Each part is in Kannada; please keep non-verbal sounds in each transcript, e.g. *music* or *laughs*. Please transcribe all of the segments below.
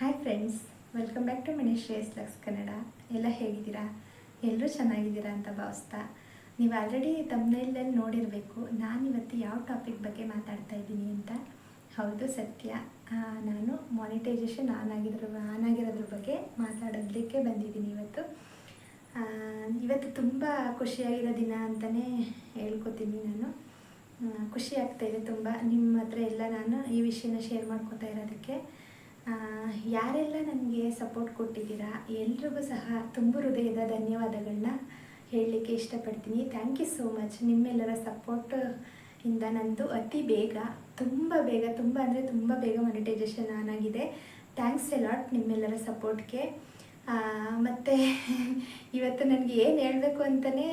Hi friends welcome back to ಮಿನಿಸ್ಟ್ರೇಸ್ ಲಕ್ಸ್ ಕನ್ನಡ ಎಲ್ಲ ಹೇಗಿದ್ದೀರಾ? ಎಲ್ಲರೂ ಚೆನ್ನಾಗಿದ್ದೀರಾ ಅಂತ ಭಾವಿಸ್ತಾ. ನೀವು ಆಲ್ರೆಡಿ ತಮ್ಮನೇಲಲ್ಲಿ ನೋಡಿರಬೇಕು ನಾನು ಇವತ್ತು ಯಾವ ಟಾಪಿಕ್ ಬಗ್ಗೆ ಮಾತಾಡ್ತಾ ಇದ್ದೀನಿ ಅಂತ. ಹೌದು ಸತ್ಯ. ನಾನು ಮಾನಿಟೈಸೇಷನ್ ಆನ್ ಆಗಿದ್ರ ಆನ್ ಆಗಿರೋದ್ರ ಬಗ್ಗೆ ಮಾತಾಡೋದಕ್ಕೆ ಬಂದಿದ್ದೀನಿ ಇವತ್ತು. ಇವತ್ತು ತುಂಬ ಖುಷಿಯಾಗಿರೋ ದಿನ ಅಂತಲೇ ಹೇಳ್ಕೊತೀನಿ ನಾನು. ಖುಷಿ ಆಗ್ತಾ ಇದೆ ತುಂಬ. ನಿಮ್ಮ ಹತ್ರ ಎಲ್ಲ ನಾನು ಈ ವಿಷಯನ ಶೇರ್ ಮಾಡ್ಕೊತಾ ಇರೋದಕ್ಕೆ. ಯಾರೆಲ್ಲ ನನಗೆ ಸಪೋರ್ಟ್ ಕೊಟ್ಟಿದ್ದೀರಾ, ಎಲ್ರಿಗೂ ಸಹ ತುಂಬ ಹೃದಯದ ಧನ್ಯವಾದಗಳನ್ನ ಹೇಳಲಿಕ್ಕೆ ಇಷ್ಟಪಡ್ತೀನಿ. ಥ್ಯಾಂಕ್ ಯು ಸೋ ಮಚ್ ನಿಮ್ಮೆಲ್ಲರ ಸಪೋರ್ಟ್ ಇಂದ ನಂದು ಅತಿ ಬೇಗ, ತುಂಬ ಬೇಗ, ತುಂಬ ಅಂದರೆ ತುಂಬ ಬೇಗ ಮಾನಿಟೈಸೇಷನ್ ಆನ್ ಆಗಿದೆ. ಥ್ಯಾಂಕ್ಸ್ ಲಾಟ್ ನಿಮ್ಮೆಲ್ಲರ ಸಪೋರ್ಟ್ಗೆ ಮತ್ತು ಇವತ್ತು ನನಗೆ ಏನು ಹೇಳಬೇಕು ಅಂತಲೇ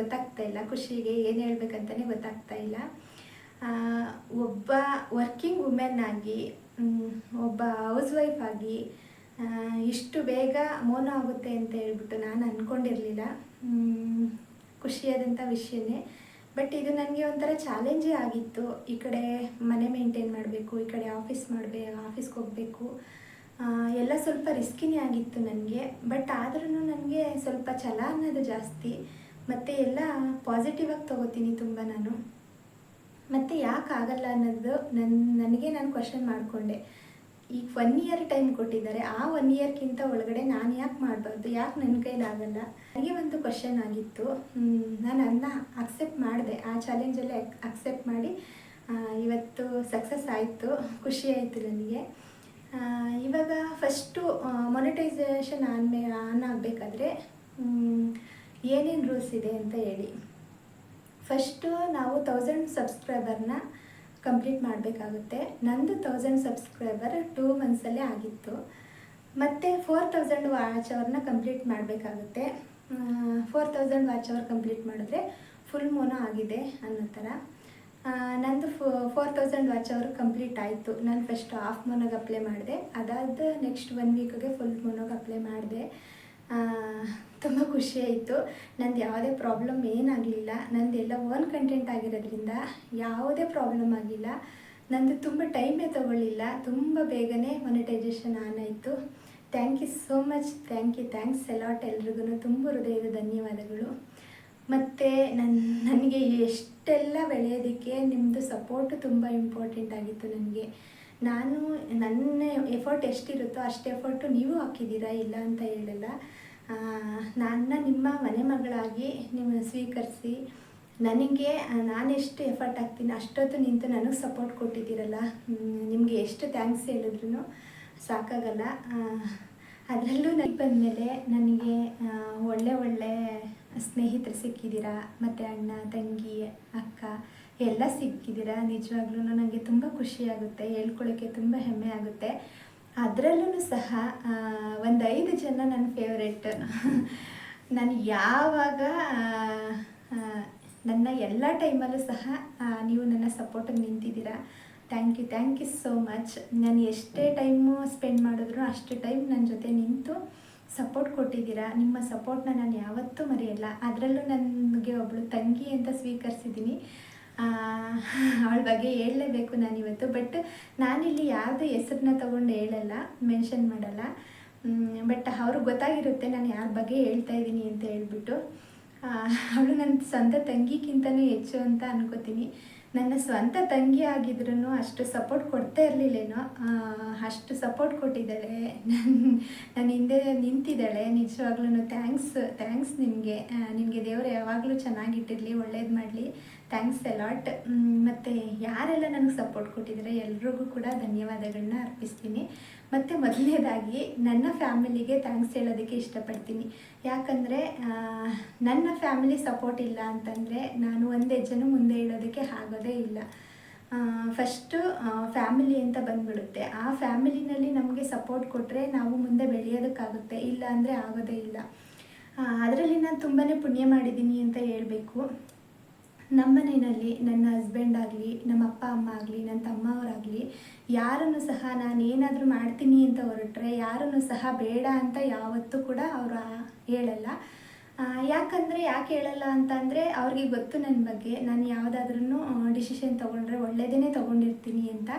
ಗೊತ್ತಾಗ್ತಾ ಇಲ್ಲ. ಖುಷಿಗೆ ಏನು ಹೇಳಬೇಕಂತಲೇ ಗೊತ್ತಾಗ್ತಾ ಇಲ್ಲ. ಒಬ್ಬ ವರ್ಕಿಂಗ್ ವುಮೆನ್ ಆಗಿ ಒಬ್ಬ ಹೌಸ್ ವೈಫ್ ಆಗಿ ಇಷ್ಟು ಬೇಗ ಮೋನ ಆಗುತ್ತೆ ಅಂತ ಹೇಳ್ಬಿಟ್ಟು ನಾನು ಅಂದ್ಕೊಂಡಿರಲಿಲ್ಲ ಖುಷಿಯಾದಂಥ ವಿಷಯನೇ. ಬಟ್ ಇದು ನನಗೆ ಒಂಥರ ಚಾಲೆಂಜೇ ಆಗಿತ್ತು. ಈ ಕಡೆ ಮನೆ ಮೇಂಟೈನ್ ಮಾಡಬೇಕು, ಈ ಕಡೆ ಆಫೀಸ್ ಮಾಡಬೇಕು ಆಫೀಸ್ಗೆ ಹೋಗಬೇಕು. ಎಲ್ಲ ಸ್ವಲ್ಪ ರಿಸ್ಕಿನೇ ಆಗಿತ್ತು ನನಗೆ. ಬಟ್ ಆದ್ರೂ ನನಗೆ ಸ್ವಲ್ಪ ಛಲ ಅನ್ನೋದು ಜಾಸ್ತಿ. ಮತ್ತು ಎಲ್ಲ ಪಾಸಿಟಿವ್ ಆಗಿ ತೊಗೋತೀನಿ ತುಂಬ ನಾನು. ಮತ್ತು ಯಾಕೆ ಆಗಲ್ಲ ಅನ್ನೋದು ನನ್ನ ನನಗೆ ನಾನು ಕ್ವಶನ್ ಮಾಡಿಕೊಂಡೆ. ಈಗ ಒನ್ ಇಯರ್ ಟೈಮ್ ಕೊಟ್ಟಿದ್ದಾರೆ, ಆ ಒನ್ ಇಯರ್ಗಿಂತ ಒಳಗಡೆ ನಾನು ಯಾಕೆ ಮಾಡಬಾರ್ದು? ಯಾಕೆ ನನ್ನ ಕೈಲಾಗಲ್ಲ ನನಗೆ ಒಂದು ಕ್ವಶನ್ ಆಗಿತ್ತು. ನಾನು ಅದನ್ನ ಅಕ್ಸೆಪ್ಟ್ ಮಾಡಿದೆ. ಆ ಚಾಲೆಂಜಲ್ಲೇ ಅಕ್ಸೆಪ್ಟ್ ಮಾಡಿ ಇವತ್ತು ಸಕ್ಸಸ್ ಆಯಿತು. ಖುಷಿ ಆಯಿತು ನನಗೆ. ಇವಾಗ ಫಸ್ಟು ಮೊನಿಟೈಸೇಷನ್ ಆನ್ ಆನ್ ಆಗಬೇಕಾದ್ರೆ ಏನೇನು ರೂಲ್ಸ್ ಇದೆ ಅಂತ ಹೇಳಿ. ಫಸ್ಟು ನಾವು ತೌಸಂಡ್ ಸಬ್ಸ್ಕ್ರೈಬರ್ನ ಕಂಪ್ಲೀಟ್ ಮಾಡಬೇಕಾಗುತ್ತೆ. ನಂದು ತೌಸಂಡ್ ಸಬ್ಸ್ಕ್ರೈಬರ್ ಟೂ ಮಂತ್ಸಲ್ಲೇ ಆಗಿತ್ತು. ಮತ್ತು ಫೋರ್ ತೌಸಂಡ್ ವಾಚ್ ಅವರ್ನ ಕಂಪ್ಲೀಟ್ ಮಾಡಬೇಕಾಗುತ್ತೆ. Four thousand watch hour complete ಮಾಡಿದ್ರೆ ಫುಲ್ ಮೋನೋ ಆಗಿದೆ ಅನ್ನೋ ಥರ. ನಂದು four thousand watch hour complete ಆಯಿತು. ನಾನು ಫಸ್ಟ್ ಹಾಫ್ ಮೋನೋಗೆ ಅಪ್ಲೈ ಮಾಡಿದೆ. ಅದಾದ ನೆಕ್ಸ್ಟ್ ಒನ್ ವೀಕ್ಗೆ ಫುಲ್ ಮೋನೋಗೆ ಅಪ್ಲೈ ಮಾಡಿದೆ. ತುಂಬ ಆಯಿತು. ನಂದು ಯಾವುದೇ ಪ್ರಾಬ್ಲಮ್ ಏನಾಗಲಿಲ್ಲ. ನಂದೆಲ್ಲ ಓನ್ ಕಂಟೆಂಟ್ ಆಗಿರೋದ್ರಿಂದ ಯಾವುದೇ ಪ್ರಾಬ್ಲಮ್ ಆಗಿಲ್ಲ. ನಂದು ತುಂಬ ಟೈಮೇ ತಗೊಳ್ಳಿಲ್ಲ. ತುಂಬ ಬೇಗನೆ ಮೊನಿಟೈಸೇಷನ್ ಆನ್ ಆಯಿತು. Thank you so much thank you thanks a lot ಎಲ್ರಿಗೂ ತುಂಬ ಹೃದಯದ ಧನ್ಯವಾದಗಳು. ಮತ್ತು ನನ್ನ ನನಗೆ ಎಷ್ಟೆಲ್ಲ ಬೆಳೆಯೋದಕ್ಕೆ ನಿಮ್ಮದು ಸಪೋರ್ಟು ತುಂಬ ಇಂಪಾರ್ಟೆಂಟ್ ಆಗಿತ್ತು ನನಗೆ. ನಾನು ನನ್ನ ಎಫರ್ಟ್ ಎಷ್ಟಿರುತ್ತೋ ಅಷ್ಟು ಎಫರ್ಟು ನೀವು ಹಾಕಿದ್ದೀರಾ ಇಲ್ಲ ಅಂತ ಹೇಳಲ್ಲ. ನನ್ನ ನಿಮ್ಮ ಮನೆ ಮಗಳಾಗಿ ನಿಮ್ಮ ಸ್ವೀಕರಿಸಿ ನನಗೆ ನಾನೆಷ್ಟು ಎಫರ್ಟ್ ಹಾಕ್ತೀನಿ ಅಷ್ಟೊತ್ತು ನಿಂತು ನನಗೆ ಸಪೋರ್ಟ್ ಕೊಟ್ಟಿದ್ದೀರಲ್ಲ ನಿಮಗೆ ಎಷ್ಟು ಥ್ಯಾಂಕ್ಸ್ ಹೇಳಿದ್ರು ಸಾಕಾಗಲ್ಲ. ಅದರಲ್ಲೂ ನನಗೆ ಬಂದಮೇಲೆ ನನಗೆ ಒಳ್ಳೆ ಒಳ್ಳೆ ಸ್ನೇಹಿತರು ಸಿಕ್ಕಿದ್ದೀರಾ, ಮತ್ತು ಅಣ್ಣ, ತಂಗಿ, ಅಕ್ಕ ಎಲ್ಲ ಸಿಕ್ಕಿದ್ದೀರಾ? ನಿಜವಾಗ್ಲೂ ನನಗೆ ತುಂಬ ಖುಷಿಯಾಗುತ್ತೆ ಹೇಳ್ಕೊಳ್ಳೋಕ್ಕೆ ತುಂಬ ಹೆಮ್ಮೆ ಆಗುತ್ತೆ. ಅದರಲ್ಲೂ ಸಹ ಒಂದು ಐದು ಜನ ನನ್ನ ಫೇವ್ರೆಟ್ ನಾನು ಯಾವಾಗ ನನ್ನ ಎಲ್ಲ ಟೈಮಲ್ಲೂ ಸಹ ನೀವು ನನ್ನ ಸಪೋರ್ಟಿಗೆ ನಿಂತಿದ್ದೀರಾ? Thank you thank you so much ನಾನು ಎಷ್ಟೇ ಟೈಮು ಸ್ಪೆಂಡ್ ಮಾಡಿದ್ರು ಅಷ್ಟು ಟೈಮ್ ನನ್ನ ಜೊತೆ ನಿಂತು ಸಪೋರ್ಟ್ ಕೊಟ್ಟಿದ್ದೀರಾ? ನಿಮ್ಮ ಸಪೋರ್ಟ್ನ ನಾನು ಯಾವತ್ತೂ ಮರೆಯಲ್ಲ. ಅದರಲ್ಲೂ ನನಗೆ ಒಬ್ಬಳು ತಂಗಿ ಅಂತ ಸ್ವೀಕರಿಸಿದ್ದೀನಿ. *laughs* ಅವಳ ಬಗ್ಗೆ ಹೇಳಲೇಬೇಕು ನಾನಿವತ್ತು ಬಟ್ ನಾನಿಲ್ಲಿ ಯಾವುದೇ ಹೆಸರನ್ನ ತೊಗೊಂಡು ಹೇಳಲ್ಲ ಮೆನ್ಷನ್ ಮಾಡಲ್ಲ. ಬಟ್ ಅವ್ರಿಗೆ ಗೊತ್ತಾಗಿರುತ್ತೆ ನಾನು ಯಾರ ಬಗ್ಗೆ ಹೇಳ್ತಾ ಇದ್ದೀನಿ ಅಂತ ಹೇಳ್ಬಿಟ್ಟು. *laughs* ಅವಳು ನನ್ನ ಸ್ವಂತ ತಂಗಿಗಿಂತಲೇ ಹೆಚ್ಚು ಅಂತ ಅನ್ಕೋತೀನಿ. ನನ್ನ ಸ್ವಂತ ತಂಗಿ ಆಗಿದ್ರು ಅಷ್ಟು ಸಪೋರ್ಟ್ ಕೊಡ್ತಾ ಇರಲಿಲ್ಲೇನೋ ಅಷ್ಟು ಸಪೋರ್ಟ್ ಕೊಟ್ಟಿದ್ದಾಳೆ. ನನ್ನ ನನ್ನ ಹಿಂದೆ ನಿಂತಿದ್ದಾಳೆ. ನಿಜವಾಗ್ಲೂ ಥ್ಯಾಂಕ್ಸ್ ಥ್ಯಾಂಕ್ಸ್ ನಿಮಗೆ. ನಿನಗೆ ದೇವರು ಯಾವಾಗಲೂ ಚೆನ್ನಾಗಿಟ್ಟಿರಲಿ, ಒಳ್ಳೇದು ಮಾಡಲಿ. ಥ್ಯಾಂಕ್ಸ್ ಅಲಾಟ್ ಮತ್ತು ಯಾರೆಲ್ಲ ನನಗೆ ಸಪೋರ್ಟ್ ಕೊಟ್ಟಿದ್ದಾರೆ ಎಲ್ರಿಗೂ ಕೂಡ ಧನ್ಯವಾದಗಳನ್ನ ಅರ್ಪಿಸ್ತೀನಿ. ಮತ್ತು ಮೊದಲನೇದಾಗಿ, ನನ್ನ ಫ್ಯಾಮಿಲಿಗೆ ಥ್ಯಾಂಕ್ಸ್ ಹೇಳೋದಕ್ಕೆ ಇಷ್ಟಪಡ್ತೀನಿ. ಯಾಕಂದರೆ ನನ್ನ ಫ್ಯಾಮಿಲಿ ಸಪೋರ್ಟ್ ಇಲ್ಲ ಅಂತಂದರೆ ನಾನು ಒಂದು ಹೆಜ್ಜೆನೂ ಮುಂದೆ ಇಡೋದಕ್ಕೆ ಆಗೋದೇ ಇಲ್ಲ. ಫಸ್ಟು ಫ್ಯಾಮಿಲಿ ಅಂತ ಬಂದ್ಬಿಡುತ್ತೆ. ಆ ಫ್ಯಾಮಿಲಿನಲ್ಲಿ ನಮಗೆ ಸಪೋರ್ಟ್ ಕೊಟ್ಟರೆ ನಾವು ಮುಂದೆ ಬೆಳೆಯೋದಕ್ಕಾಗುತ್ತೆ. ಇಲ್ಲ ಅಂದರೆ ಆಗೋದೇ ಇಲ್ಲ. ಅದರಲ್ಲಿ ನಾನು ತುಂಬಾ ಪುಣ್ಯ ಮಾಡಿದ್ದೀನಿ ಅಂತ ಹೇಳಬೇಕು. ನಮ್ಮ ಮನೆಯಲ್ಲಿ ನನ್ನ ಹಸ್ಬೆಂಡ್ ಆಗಲಿ, ನಮ್ಮ ಅಪ್ಪ, ಅಮ್ಮ ಆಗಲಿ, ನನ್ನ ತಮ್ಮವರಾಗಲಿ, ಯಾರನ್ನು ಸಹ ನಾನು ಏನಾದರೂ ಮಾಡ್ತೀನಿ ಅಂತ ಹೊರಟ್ರೆ, ಯಾರನ್ನು ಸಹ ಬೇಡ ಅಂತ ಯಾವತ್ತೂ ಕೂಡ ಅವರು ಹೇಳಲ್ಲ. ಯಾಕಂದರೆ ಯಾಕೆ ಹೇಳಲ್ಲ ಅಂತಂದರೆ ಅವ್ರಿಗೆ ಗೊತ್ತು ನನ್ನ ಬಗ್ಗೆ. ನಾನು ಯಾವುದಾದ್ರೂ ಡಿಸಿಷನ್ ತೊಗೊಂಡ್ರೆ ಒಳ್ಳೆಯದೇ ತೊಗೊಂಡಿರ್ತೀನಿ ಅಂತ.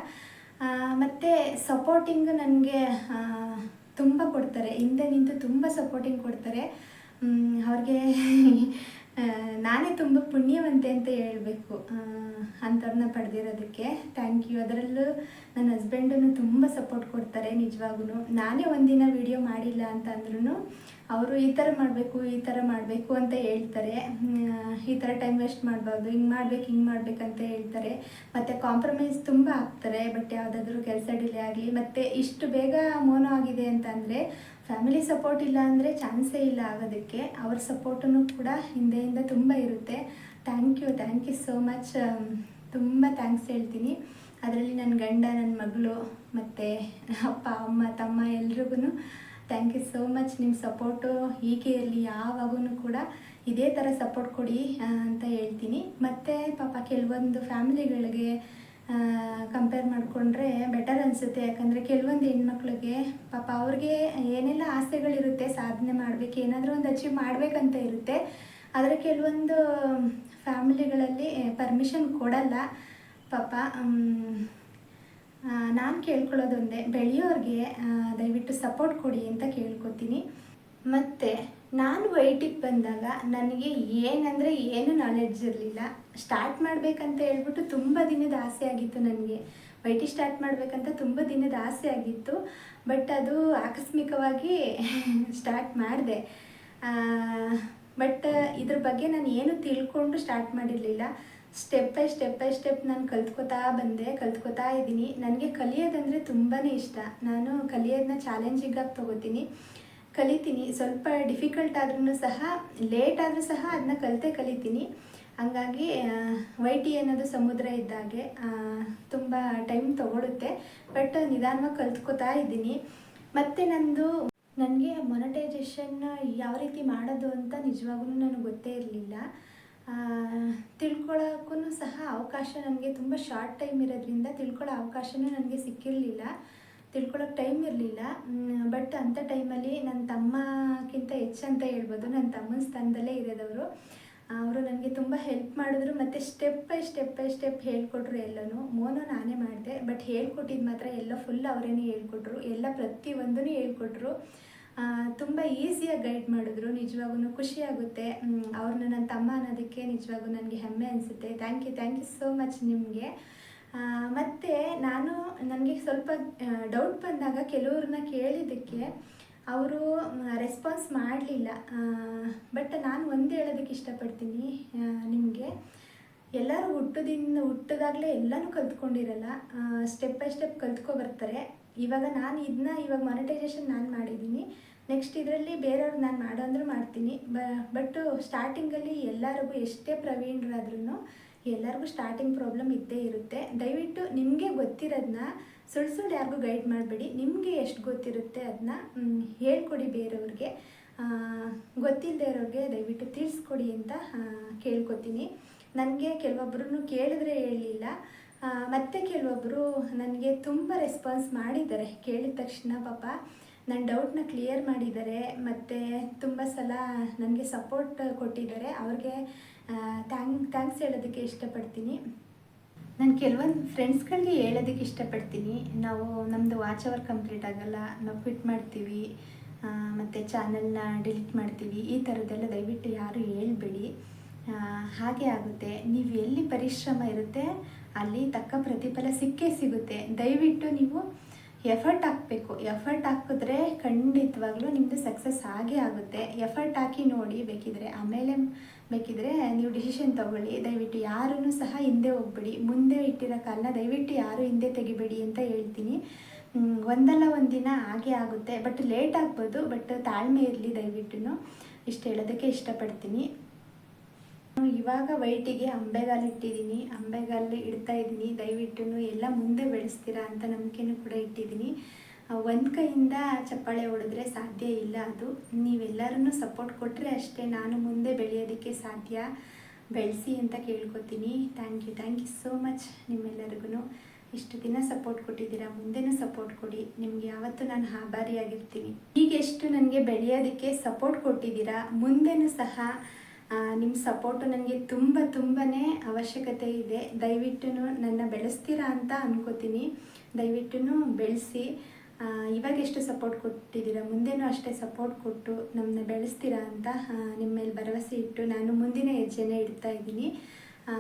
ಮತ್ತು ಸಪೋರ್ಟಿಂಗ್ ನನಗೆ ತುಂಬ ಕೊಡ್ತಾರೆ. ಹಿಂದೆ ನಿಂತು ತುಂಬ ಸಪೋರ್ಟಿಂಗ್ ಕೊಡ್ತಾರೆ. ಅವ್ರಿಗೆ ನಾನೇ ತುಂಬ ಪುಣ್ಯವಂತೆ ಅಂತ ಹೇಳಬೇಕು ಅಂಥವ್ರನ್ನ ಪಡೆದಿರೋದಕ್ಕೆ. ಥ್ಯಾಂಕ್ ಯು ಅದರಲ್ಲೂ ನನ್ನ ಹಸ್ಬೆಂಡನ್ನು ತುಂಬ ಸಪೋರ್ಟ್ ಕೊಡ್ತಾರೆ ನಿಜವಾಗೂ ನಾನೇ ಒಂದಿನ ವಿಡಿಯೋ ಮಾಡಿಲ್ಲ ಅಂತ ಅಂದ್ರೂ ಅವರು ಈ ಥರ ಮಾಡಬೇಕು, ಈ ಥರ ಮಾಡಬೇಕು ಅಂತ ಹೇಳ್ತಾರೆ. ಈ ಥರ ಟೈಮ್ ವೇಸ್ಟ್ ಮಾಡಬಾರ್ದು, ಹಿಂಗೆ ಮಾಡ್ಬೇಕು, ಹಿಂಗೆ ಮಾಡ್ಬೇಕಂತ ಹೇಳ್ತಾರೆ. ಮತ್ತು ಕಾಂಪ್ರಮೈಸ್ ತುಂಬ ಆಗ್ತಾರೆ ಬಟ್ ಯಾವುದಾದ್ರೂ ಕೆಲಸ ಡಿಲೇ ಆಗಲಿ. ಮತ್ತು ಇಷ್ಟು ಬೇಗ ಮೋನೋ ಆಗಿದೆ ಅಂತ ಅಂದರೆ ಫ್ಯಾಮಿಲಿ ಸಪೋರ್ಟ್ ಇಲ್ಲ ಅಂದರೆ ಚಾನ್ಸೇ ಇಲ್ಲ ಆಗೋದಕ್ಕೆ. ಅವ್ರ ಸಪೋರ್ಟನ್ನು ಕೂಡ ಹಿಂದೆಯಿಂದ ತುಂಬ ಇರುತ್ತೆ. Thank you thank you so much ತುಂಬ ಥ್ಯಾಂಕ್ಸ್ ಹೇಳ್ತೀನಿ. ಅದರಲ್ಲಿ ನನ್ನ ಗಂಡ ನನ್ನ ಮಗಳು, ಮತ್ತು ಅಪ್ಪ, ಅಮ್ಮ, ತಮ್ಮ ಎಲ್ರಿಗೂ ಥ್ಯಾಂಕ್ ಯು ಸೋ ಮಚ್ ನಿಮ್ಮ ಸಪೋರ್ಟು ಹೀಗೆ ಇರಲಿ ಯಾವಾಗೂ ಕೂಡ ಇದೇ ಥರ ಸಪೋರ್ಟ್ ಕೊಡಿ ಅಂತ ಹೇಳ್ತೀನಿ. ಮತ್ತು ಪಾಪ ಕೆಲವೊಂದು ಫ್ಯಾಮಿಲಿಗಳಿಗೆ ಕಂಪೇರ್ ಮಾಡಿಕೊಂಡ್ರೆ ಬೆಟರ್ ಅನಿಸುತ್ತೆ. ಯಾಕಂದರೆ ಕೆಲವೊಂದು ಹೆಣ್ಮಕ್ಳಿಗೆ ಪಾಪ ಅವ್ರಿಗೆ ಏನೆಲ್ಲ ಆಸೆಗಳಿರುತ್ತೆ, ಸಾಧನೆ ಮಾಡಬೇಕು, ಏನಾದರೂ ಒಂದು ಅಚೀವ್ ಮಾಡಬೇಕಂತ ಇರುತ್ತೆ. ಆದರೆ ಕೆಲವೊಂದು, ಫ್ಯಾಮಿಲಿಗಳಲ್ಲಿ ಪರ್ಮಿಷನ್ ಕೊಡಲ್ಲ. ಪಾಪ ನಾನು ಕೇಳ್ಕೊಳ್ಳೋದೊಂದೇ ಬೆಳೆಯೋರಿಗೆ ದಯವಿಟ್ಟು ಸಪೋರ್ಟ್ ಕೊಡಿ ಅಂತ ಕೇಳ್ಕೊತೀನಿ. ಮತ್ತು, ನಾನು ವೈಟಿಗೆ ಬಂದಾಗ ನನಗೆ ಏನಂದರೆ ಏನು ನಾಲೆಡ್ಜ್ ಇರಲಿಲ್ಲ. ಸ್ಟಾರ್ಟ್ ಮಾಡಬೇಕಂತ ಹೇಳ್ಬಿಟ್ಟು ತುಂಬ ದಿನದ ಆಸೆ ಆಗಿತ್ತು ನನಗೆ. ವೈಟಿ ಸ್ಟಾರ್ಟ್ ಮಾಡಬೇಕಂತ ತುಂಬ ದಿನದ ಆಸೆ ಆಗಿತ್ತು. ಬಟ್ ಅದು ಆಕಸ್ಮಿಕವಾಗಿ ಸ್ಟಾರ್ಟ್ ಮಾಡಿದೆ. ಬಟ್ ಇದ್ರ ಬಗ್ಗೆ ನಾನು ಏನು ತಿಳ್ಕೊಂಡು ಸ್ಟಾರ್ಟ್ ಮಾಡಿರಲಿಲ್ಲ. Step by step by step ನಾನು ಕಲ್ತ್ಕೊತಾ ಬಂದೆ, ಕಲ್ತ್ಕೋತಾ ಇದ್ದೀನಿ. ನನಗೆ ಕಲಿಯೋದಂದರೆ ತುಂಬಾ ಇಷ್ಟ. ನಾನು ಕಲಿಯೋದನ್ನ ಚಾಲೆಂಜಿಗಾಗಿ ತೊಗೋತೀನಿ. ಕಲಿತೀನಿ. ಸ್ವಲ್ಪ ಡಿಫಿಕಲ್ಟ್ ಆದ್ರೂ ಸಹ ಲೇಟ್ ಆದರೂ ಸಹ ಅದನ್ನ ಕಲಿತೆ ಕಲಿತೀನಿ. ಹಂಗಾಗಿ ವೈ ಟಿ ಅನ್ನೋದು ಸಮುದ್ರ ಇದ್ದಾಗೆ ತುಂಬ ಟೈಮ್ ತೊಗೊಳುತ್ತೆ. ಬಟ್ ನಿಧಾನವಾಗಿ ಕಲ್ತ್ಕೊತಾ ಇದ್ದೀನಿ. ಮತ್ತು ನಂದು, ನನಗೆ ಮೊನಟೈಸೇಷನ್ ಯಾವ ರೀತಿ ಮಾಡೋದು ಅಂತ ನಿಜವಾಗ್ಲೂ ನನಗೆ ಗೊತ್ತೇ ಇರಲಿಲ್ಲ. ತಿಳ್ಕೊಳ್ಳೋಕ್ಕೂ ಸಹ ಅವಕಾಶ ನನಗೆ ತುಂಬ ಶಾರ್ಟ್ ಟೈಮ್ ಇರೋದ್ರಿಂದ ತಿಳ್ಕೊಳ್ಳೋ ಅವಕಾಶವೇ ನನಗೆ ಸಿಕ್ಕಿರಲಿಲ್ಲ. ತಿಳ್ಕೊಳ್ಳೋಕೆ ಟೈಮ್ ಇರಲಿಲ್ಲ. ಬಟ್ ಅಂಥ ಟೈಮಲ್ಲಿ ನನ್ನ ತಮ್ಮಕ್ಕಿಂತ ಹೆಚ್ಚಂತ ಹೇಳ್ಬೋದು. ನನ್ನ ತಮ್ಮನ ಸ್ಥಾನದಲ್ಲೇ ಇರೋದವರು. ಅವರು ನನಗೆ ತುಂಬ ಹೆಲ್ಪ್ ಮಾಡಿದ್ರು. ಮತ್ತು step by step by step ಹೇಳ್ಕೊಟ್ರು ಎಲ್ಲನೂ. ಮೋನೋ ನಾನೇ ಮಾಡಿದೆ. ಬಟ್ ಹೇಳ್ಕೊಟ್ಟಿದ್ದು ಮಾತ್ರ ಎಲ್ಲ ಫುಲ್ ಅವರೇನೆ ಹೇಳ್ಕೊಟ್ರು. ಎಲ್ಲ ಪ್ರತಿಯೊಂದೂ ಹೇಳ್ಕೊಟ್ರು. ತುಂಬ ಈಸಿಯಾಗಿ ಗೈಡ್ ಮಾಡಿದ್ರು. ನಿಜವಾಗೂ ಖುಷಿ ಆಗುತ್ತೆ. ಅವ್ರನ್ನ ನನ್ನ ತಮ್ಮ ಅನ್ನೋದಕ್ಕೆ ನಿಜವಾಗೂ ನನಗೆ ಹೆಮ್ಮೆ ಅನಿಸುತ್ತೆ. Thank you thank you so much ನಿಮಗೆ. ಮತ್ತು ನಾನು ನನಗೆ ಸ್ವಲ್ಪ ಡೌಟ್ ಬಂದಾಗ ಕೆಲವ್ರನ್ನ ಕೇಳಿದ್ದಕ್ಕೆ ಅವರು ರೆಸ್ಪಾನ್ಸ್ ಮಾಡಲಿಲ್ಲ. ಬಟ್ ನಾನು ಒಂದು ಹೇಳೋದಕ್ಕೆ ಇಷ್ಟಪಡ್ತೀನಿ ನಿಮಗೆ. ಎಲ್ಲರೂ ಹುಟ್ಟದಿಂದ, ಹುಟ್ಟಿದಾಗಲೇ ಎಲ್ಲನೂ ಕಲ್ತ್ಕೊಂಡಿರಲ್ಲ. ಸ್ಟೆಪ್ ಬೈ ಸ್ಟೆಪ್ ಕಲ್ತ್ಕೊ ಬರ್ತಾರೆ. ಇವಾಗ ನಾನು ಇದನ್ನ ಇವಾಗ ಮಾನಿಟೈಸೇಷನ್ ನಾನು ಮಾಡಿದ್ದೀನಿ. ನೆಕ್ಸ್ಟ್ ಇದರಲ್ಲಿ ಬೇರೆಯವ್ರು ನಾನು ಮಾಡೋ ಅಂದರೂ ಮಾಡ್ತೀನಿ. ಬ ಬಟ್ ಸ್ಟಾರ್ಟಿಂಗಲ್ಲಿ ಎಲ್ಲರಿಗೂ ಎಷ್ಟೇ ಪ್ರವೀಣರಾದ್ರೂ ಎಲ್ಲರಿಗೂ ಸ್ಟಾರ್ಟಿಂಗ್ ಪ್ರಾಬ್ಲಮ್ ಇದ್ದೇ ಇರುತ್ತೆ. ದಯವಿಟ್ಟು ನಿಮಗೆ ಗೊತ್ತಿರೋದನ್ನ ಸುಳ್ಳು ಸುಳ್ಳು ಯಾರಿಗೂ ಗೈಡ್ ಮಾಡಬೇಡಿ. ನಿಮಗೆ ಎಷ್ಟು ಗೊತ್ತಿರುತ್ತೆ ಅದನ್ನ ಹೇಳ್ಕೊಡಿ ಬೇರೆಯವ್ರಿಗೆ. ಗೊತ್ತಿಲ್ಲದೆ ಇರೋರಿಗೆ ದಯವಿಟ್ಟು ತಿಳಿಸ್ಕೊಡಿ ಅಂತ ಕೇಳ್ಕೊತೀನಿ. ನನಗೆ ಕೆಲವೊಬ್ಬರನ್ನು ಕೇಳಿದ್ರೆ ಹೇಳಲಿಲ್ಲ. ಮತ್ತು ಕೆಲವೊಬ್ಬರು ನನಗೆ ತುಂಬ ರೆಸ್ಪಾನ್ಸ್ ಮಾಡಿದ್ದಾರೆ. ಕೇಳಿದ ತಕ್ಷಣ ಪಾಪ ನನ್ನ ಡೌಟ್ನ ಕ್ಲಿಯರ್ ಮಾಡಿದ್ದಾರೆ. ಮತ್ತು ತುಂಬ ಸಲ ನನಗೆ ಸಪೋರ್ಟ್ ಕೊಟ್ಟಿದ್ದಾರೆ. ಅವ್ರಿಗೆ ಥ್ಯಾಂಕ್ ಥ್ಯಾಂಕ್ಸ್ ಹೇಳೋದಕ್ಕೆ ಇಷ್ಟಪಡ್ತೀನಿ. ನಾನು ಕೆಲವೊಂದು ಫ್ರೆಂಡ್ಸ್ಗಳಿಗೆ ಹೇಳೋದಕ್ಕೆ ಇಷ್ಟಪಡ್ತೀನಿ. ನಾವು ನಮ್ಮದು ವಾಚ್ ಅವರ್ ಕಂಪ್ಲೀಟ್ ಆಗೋಲ್ಲ. ನಾವು ಕ್ವಿಟ್ ಮಾಡ್ತೀವಿ. ಮತ್ತು ಚಾನಲ್ನ ಡಿಲೀಟ್ ಮಾಡ್ತೀವಿ. ಈ ಥರದ್ದೆಲ್ಲ ದಯವಿಟ್ಟು ಯಾರು ಹೇಳ್ಬೇಡಿ. ಹಾಗೆ ಆಗುತ್ತೆ. ನೀವು ಎಲ್ಲಿ ಪರಿಶ್ರಮ ಇರುತ್ತೆ ಅಲ್ಲಿ ತಕ್ಕ ಪ್ರತಿಫಲ ಸಿಕ್ಕೇ ಸಿಗುತ್ತೆ. ದಯವಿಟ್ಟು ನೀವು ಎಫರ್ಟ್ ಹಾಕಬೇಕು. ಎಫರ್ಟ್ ಹಾಕಿದ್ರೆ ಖಂಡಿತವಾಗ್ಲೂ ನಿಮ್ಮದು ಸಕ್ಸಸ್ ಆಗೇ ಆಗುತ್ತೆ. ಎಫರ್ಟ್ ಹಾಕಿ ನೋಡಿ ಬೇಕಿದ್ರೆ, ಆಮೇಲೆ ಬೇಕಿದ್ರೆ ನೀವು ಡಿಸಿಷನ್ ತಗೊಳ್ಳಿ. ದಯವಿಟ್ಟು ಯಾರೂ ಸಹ ಹಿಂದೆ ಹೋಗ್ಬೇಡಿ. ಮುಂದೆ ಇಟ್ಟಿರೋ ಕಾಲನ ದಯವಿಟ್ಟು ಯಾರು ಹಿಂದೆ ತೆಗಿಬೇಡಿ ಅಂತ ಹೇಳ್ತೀನಿ. ಒಂದಲ್ಲ ಒಂದಿನ ಹಾಗೆ ಆಗುತ್ತೆ. ಬಟ್ ಲೇಟ್ ಆಗ್ಬೋದು. ಬಟ್ ತಾಳ್ಮೆ ಇರಲಿ ದಯವಿಟ್ಟು ಇಷ್ಟು ಹೇಳೋದಕ್ಕೆ ಇಷ್ಟಪಡ್ತೀನಿ. ಇವಾಗ ವೈಟಿಗೆ ಅಂಬೆಗಾಲು ಇಟ್ಟಿದ್ದೀನಿ. ಅಂಬೆಗಾಲು ಇಡ್ತಾ ಇದ್ದೀನಿ. ದಯವಿಟ್ಟು ಎಲ್ಲ ಮುಂದೆ ಬೆಳೆಸ್ತೀರಾ ಅಂತ ನಂಬಿಕೆನೂ ಕೂಡ ಇಟ್ಟಿದ್ದೀನಿ. ಒಂದು ಕೈಯಿಂದ ಚಪ್ಪಾಳೆ ಹೊಡೆದ್ರೆ ಸಾಧ್ಯ ಇಲ್ಲ ಅದು. ನೀವೆಲ್ಲರೂ ಸಪೋರ್ಟ್ ಕೊಟ್ಟರೆ ಅಷ್ಟೇ ನಾನು ಮುಂದೆ ಬೆಳೆಯೋದಕ್ಕೆ ಸಾಧ್ಯ. ಬೆಳೆಸಿ ಅಂತ ಕೇಳ್ಕೊತೀನಿ. Thank you thank you so much ನಿಮ್ಮೆಲ್ಲರಿಗೂ ಇಷ್ಟು ದಿನ ಸಪೋರ್ಟ್ ಕೊಟ್ಟಿದ್ದೀರಾ, ಮುಂದೆನೂ ಸಪೋರ್ಟ್ ಕೊಡಿ. ನಿಮ್ಗೆ ಯಾವತ್ತೂ ನಾನು ಆಭಾರಿಯಾಗಿರ್ತೀನಿ. ಈಗೆಷ್ಟು ನನಗೆ ಬೆಳೆಯೋದಕ್ಕೆ ಸಪೋರ್ಟ್ ಕೊಟ್ಟಿದ್ದೀರಾ, ಮುಂದೆನೂ ಸಹ ನಿಮ್ಮ ಸಪೋರ್ಟು ನನಗೆ ತುಂಬ ತುಂಬಾ ಅವಶ್ಯಕತೆ ಇದೆ. ದಯವಿಟ್ಟು ನನ್ನ ಬೆಳೆಸ್ತೀರಾ ಅಂತ ಅನ್ಕೋತೀನಿ. ದಯವಿಟ್ಟು ಬೆಳೆಸಿ. ಇವಾಗ ಎಷ್ಟು ಸಪೋರ್ಟ್ ಕೊಟ್ಟಿದ್ದೀರಾ? ಮುಂದೆನೂ ಅಷ್ಟೇ ಸಪೋರ್ಟ್ ಕೊಟ್ಟು ನಮ್ಮನ್ನ ಬೆಳೆಸ್ತೀರಾ ಅಂತ ನಿಮ್ಮ ಮೇಲೆ ಭರವಸೆ ಇಟ್ಟು ನಾನು ಮುಂದಿನ ಹೆಜ್ಜೆನೇ ಇಡ್ತಾ ಇದ್ದೀನಿ. ಆ,